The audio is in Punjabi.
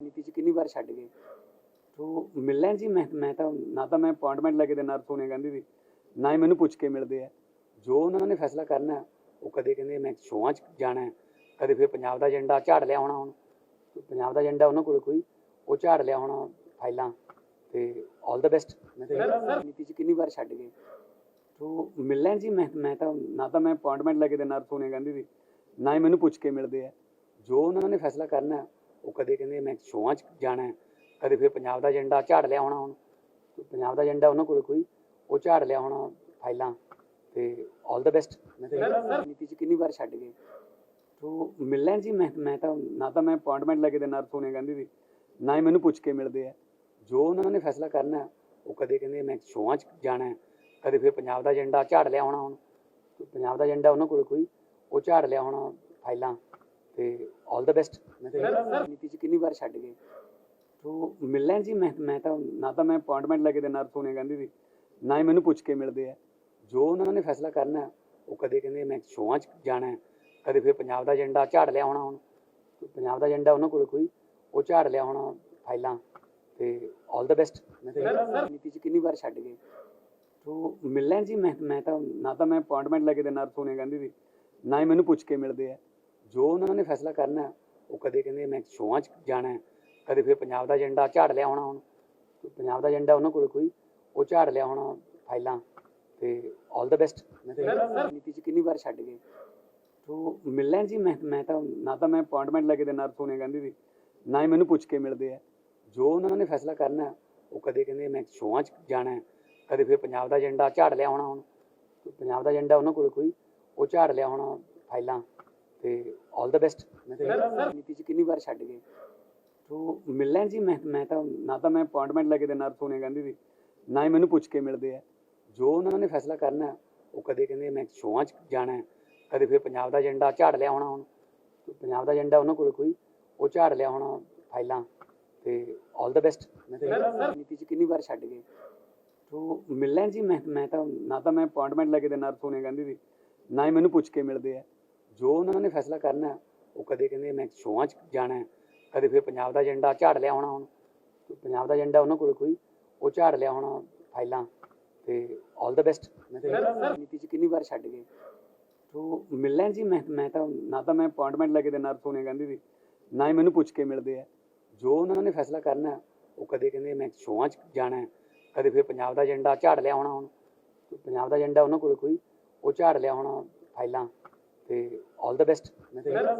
ਨੀਤੀ ਚ ਕਿੰਨੀ ਵਾਰ ਛੱਡ ਗਏ? ਤੋ ਮਿਲਣਾ ਜੀ? ਮੈਂ ਮੈਂ ਤਾਂ ਨਾ ਤਾਂ ਮੈਂ ਅਪਾਇੰਟਮੈਂਟ ਲੈ ਕੇ ਦੇਣਾ ਸੋਨੀਆ ਗਾਂਧੀ ਦੀ ਨਾ ਹੀ ਮੈਨੂੰ ਪੁੱਛ ਕੇ ਮਿਲਦੇ ਆ। ਜੋ ਉਹਨਾਂ ਨੇ ਫੈਸਲਾ ਕਰਨਾ ਉਹ ਕਦੇ ਕਹਿੰਦੇ ਮੈਂ ਸ਼ੋਆਂ 'ਚ ਜਾਣਾ ਹੈ, ਕਦੇ ਫਿਰ ਪੰਜਾਬ ਦਾ ਏਜੰਡਾ ਝਾੜ ਲਿਆ ਹੋਣਾ ਹੁਣ। ਪੰਜਾਬ ਦਾ ਏਜੰਡਾ ਉਹਨਾਂ ਕੋਲ ਕੋਈ ਉਹ ਝਾੜ ਲਿਆ ਹੋਣਾ ਫਾਈਲਾਂ ਤੇ ਆਲ ਦਾ ਬੈਸਟ ਮੈਂ ਤਾਂ ਨੀਤੀ ਚ ਕਿੰਨੀ ਵਾਰ ਛੱਡ ਗਏ? ਤੋ ਮਿਲਣਾ ਜੀ? ਮੈਂ ਮੈਂ ਤਾਂ ਨਾ ਤਾਂ ਮੈਂ ਅਪਾਇੰਟਮੈਂਟ ਲੈ ਕੇ ਦੇਣਾ ਸੋਨੀਆ ਗਾਂਧੀ ਦੀ ਨਾ ਹੀ ਮੈਨੂੰ ਪੁੱਛ ਕੇ ਮਿਲਦੇ ਆ। ਜੋ ਉਹਨਾਂ ਨੇ ਫੈਸਲਾ ਕਰਨਾ ਉਹ ਕਦੇ ਕਹਿੰਦੇ ਮੈਂ ਸ਼ੋਆਂ 'ਚ ਜਾਣਾ ਹੈ, ਕਦੇ ਫਿਰ ਪੰਜਾਬ ਦਾ ਏਜੰਡਾ ਝਾੜ ਲਿਆ ਹੋਣਾ ਹੁਣ। ਪੰਜਾਬ ਦਾ ਏਜੰਡਾ ਉਹਨਾਂ ਕੋਲ ਕੋਈ ਉਹ ਝਾੜ ਲਿਆ ਹੋਣਾ ਫਾਈਲਾਂ ਤੇ ਆਲ ਦਾ ਬੈਸਟ ਮੈਂ ਤਾਂ ਨੀਤੀ ਚ ਕਿੰਨੀ ਵਾਰ ਛੱਡ ਗਏ? ਤੋ ਮਿਲਣਾ ਜੀ ਮੈਂ ਮੈਂ ਤਾਂ ਨਾ ਤਾਂ ਮੈਂ ਅਪਾਇੰਟਮੈਂਟ ਲੈ ਕੇ ਦੇਣਾ ਸੋਨੀਆ ਗਾਂਧੀ ਦੀ ਨਾ ਹੀ ਮੈਨੂੰ ਪੁੱਛ ਕੇ ਮਿਲਦੇ ਆ। ਜੋ ਉਹਨਾਂ ਨੇ ਫੈਸਲਾ ਕਰਨਾ ਉਹ ਕਦੇ ਕਹਿੰਦੇ ਮੈਂ ਸ਼ੋਆਂ 'ਚ ਜਾਣਾ ਕਦੇ ਫਿਰ ਪੰਜਾਬ ਦਾ ਏਜੰਡਾ ਝਾੜ ਲਿਆ ਹੋਣਾ ਹੁਣ। ਪੰਜਾਬ ਦਾ ਏਜੰਡਾ ਉਹਨਾਂ ਕੋਲ ਕੋਈ ਉਹ ਝਾੜ ਲਿਆ ਹੋਣਾ ਫਾਈਲਾਂ ਤੇ ਆਲ ਦਾ ਬੈਸਟ ਮੈਂ ਤਾਂ ਨੀਤੀ ਚ ਕਿੰਨੀ ਵਾਰ ਛੱਡ ਗਏ? ਤੋ ਮਿਲਣਾ ਜੀ ਮੈਂ ਮੈਂ ਤਾਂ ਨਾ ਤਾਂ ਮੈਂ ਅਪਾਇੰਟਮੈਂਟ ਲੈ ਕੇ ਦੇਣਾ ਸੋਨੀਆ ਗਾਂਧੀ ਦੀ ਨਾ ਹੀ ਮੈਨੂੰ ਪੁੱਛ ਕੇ ਮਿਲਦੇ ਆ। ਜੋ ਉਹਨਾਂ ਨੇ ਫੈਸਲਾ ਕਰਨਾ ਉਹ ਕਦੇ ਕਹਿੰਦੇ ਮੈਂ ਸ਼ੋਆਂ 'ਚ ਜਾਣਾ ਕਦੇ ਫਿਰ ਪੰਜਾਬ ਦਾ ਏਜੰਡਾ ਝਾੜ ਲਿਆ ਹੋਣਾ ਹੁਣ। ਪੰਜਾਬ ਦਾ ਏਜੰਡਾ ਉਹਨਾਂ ਕੋਲ ਕੋਈ ਉਹ ਝਾੜ ਲਿਆ ਹੋਣਾ ਫਾਈਲਾਂ। ਤੇ ਆਲ ਦਾ ਬੈਸਟ ਮੈਂ ਤਾਂ ਨੀਤੀ ਚ ਕਿੰਨੀ ਵਾਰ ਛੱਡ ਗਏ? ਤੋ ਮਿਲਣਾ ਜੀ ਮੈਂ ਮੈਂ ਤਾਂ ਨਾ ਤਾਂ ਮੈਂ ਅਪਾਇੰਟਮੈਂਟ ਲੈ ਕੇ ਦੇਣਾ ਸੋਨੀਆ ਗਾਂਧੀ ਦੀ ਨਾ ਹੀ ਮੈਨੂੰ ਪੁੱਛ ਕੇ ਮਿਲਦੇ ਆ। ਜੋ ਉਹਨਾਂ ਨੇ ਫੈਸਲਾ ਕਰਨਾ ਉਹ ਕਦੇ ਕਹਿੰਦੇ ਮੈਂ ਸ਼ੋਆਂ 'ਚ ਜਾਣਾ ਹੈ, ਕਦੇ ਫਿਰ ਪੰਜਾਬ ਦਾ ਏਜੰਡਾ ਝਾੜ ਲਿਆ ਹੋਣਾ ਹੁਣ। ਪੰਜਾਬ ਦਾ ਏਜੰਡਾ ਉਹਨਾਂ ਕੋਲ ਕੋਈ ਉਹ ਝਾੜ ਲਿਆ ਹੋਣਾ ਫਾਈਲਾਂ ਤੇ ਆਲ ਦਾ ਬੈਸਟ ਮੈਂ ਤਾਂ ਨੀਤੀ ਚ ਕਿੰਨੀ ਵਾਰ ਛੱਡ ਗਏ। ਤੋ ਮਿਲਣਾ ਜੀ ਮੈਂ ਮੈਂ ਤਾਂ ਨਾ ਤਾਂ ਮੈਂ ਅਪਾਇੰਟਮੈਂਟ ਲੈ ਕੇ ਦੇਣਾ ਸੋਨੀਆ ਗਾਂਧੀ ਦੀ ਨਾ ਹੀ ਮੈਨੂੰ ਪੁੱਛ ਕੇ ਮਿਲਦੇ ਆ। ਜੋ ਉਹਨਾਂ ਨੇ ਫੈਸਲਾ ਕਰਨਾ ਉਹ ਕਦੇ ਕਹਿੰਦੇ ਮੈਂ ਸ਼ੋਆਂ 'ਚ ਜਾਣਾ ਹੈ, ਕਦੇ ਫਿਰ ਪੰਜਾਬ ਦਾ ਏਜੰਡਾ ਝਾੜ ਲਿਆ ਹੋਣਾ ਹੁਣ। ਪੰਜਾਬ ਦਾ ਏਜੰਡਾ ਉਹਨਾਂ ਕੋਲ ਕੋਈ ਉਹ ਝਾੜ ਲਿਆ ਹੋਣਾ ਫਾਈਲਾਂ ਤੇ ਆਲ ਦਾ ਬੈਸਟ ਮੈਂ ਤਾਂ ਨੀਤੀ ਚ ਕਿੰਨੀ ਵਾਰ ਛੱਡ ਗਏ? ਤੋ ਮਿਲਣਾ ਜੀ ਮੈਂ ਮੈਂ ਤਾਂ ਨਾ ਤਾਂ ਮੈਂ ਅਪਾਇੰਟਮੈਂਟ ਲੈ ਕੇ ਦੇਣਾ ਸੋਨੀਆ ਗਾਂਧੀ ਦੀ ਨਾ ਹੀ ਮੈਨੂੰ ਪੁੱਛ ਕੇ ਮਿਲਦੇ ਆ। ਜੋ ਉਹਨਾਂ ਨੇ ਫੈਸਲਾ ਕਰਨਾ ਉਹ ਕਦੇ ਕਹਿੰਦੇ ਮੈਂ ਸ਼ੋਆਂ 'ਚ ਜਾਣਾ ਕਦੇ ਫਿਰ ਪੰਜਾਬ ਦਾ ਏਜੰਡਾ ਝਾੜ ਲਿਆ ਹੋਣਾ ਹੁਣ। ਪੰਜਾਬ ਦਾ ਏਜੰਡਾ ਉਹਨਾਂ ਕੋਲ ਕੋਈ ਉਹ ਝਾੜ ਲਿਆ ਹੋਣਾ ਫਾਈਲਾਂ ਤੇ ਆਲ ਦਾ ਬੈਸਟ ਮੈਂ ਤਾਂ ਨੀਤੀ ਚ ਕਿੰਨੀ ਵਾਰ ਛੱਡ ਗਏ? ਤੋ ਮਿਲਣਾ ਜੀ ਮੈਂ ਮੈਂ ਤਾਂ ਨਾ ਤਾਂ ਮੈਂ ਅਪਾਇੰਟਮੈਂਟ ਲੈ ਕੇ ਦੇਣਾ ਸੋਨੀਆ ਗਾਂਧੀ ਦੀ ਨਾ ਹੀ ਮੈਨੂੰ ਪੁੱਛ ਕੇ ਮਿਲਦੇ ਆ। ਜੋ ਉਹਨਾਂ ਨੇ ਫੈਸਲਾ ਕਰਨਾ ਉਹ ਕਦੇ ਕਹਿੰਦੇ ਮੈਂ ਸ਼ੋਆਂ 'ਚ ਜਾਣਾ ਕਦੇ ਫਿਰ ਪੰਜਾਬ ਦਾ ਏਜੰਡਾ ਝਾੜ ਲਿਆ ਹੋਣਾ ਹੁਣ। ਪੰਜਾਬ ਦਾ ਏਜੰਡਾ ਉਹਨਾਂ ਕੋਲ ਕੋਈ ਉਹ ਝਾੜ ਲਿਆ ਹੋਣਾ ਫਾਈਲਾਂ ਤੇ ਆਲ ਦਾ ਬੈਸਟ ਮੈਂ ਤਾਂ ਨੀਤੀ ਚ ਕਿੰਨੀ ਵਾਰ ਛੱਡ ਗਏ। ਤੋ ਮਿਲਣਾ ਜੀ ਮੈਂ ਮੈਂ ਤਾਂ ਨਾ ਤਾਂ ਮੈਂ ਅਪਾਇੰਟਮੈਂਟ ਲੈ ਕੇ ਦੇਣਾ ਸੋਨੀਆ ਗਾਂਧੀ ਦੀ ਨਾ ਹੀ ਮੈਨੂੰ ਪੁੱਛ ਕੇ ਮਿਲਦੇ ਆ। ਜੋ ਉਹਨਾਂ ਨੇ ਫੈਸਲਾ ਕਰਨਾ ਉਹ ਕਦੇ ਕਹਿੰਦੇ ਮੈਂ ਸ਼ੋਆਂ 'ਚ ਜਾਣਾ ਕਦੇ ਫਿਰ ਪੰਜਾਬ ਦਾ ਏਜੰਡਾ ਝਾੜ ਲਿਆ ਹੋਣਾ ਹੁਣ। ਪੰਜਾਬ ਦਾ ਏਜੰਡਾ ਉਹਨਾਂ ਕੋਲ ਕੋਈ ਉਹ ਝਾੜ ਲਿਆ ਹੋਣਾ ਫਾਈਲਾਂ। ਤੇ ਆਲ ਦਾ ਬੈਸਟ ਮੈਂ ਤਾਂ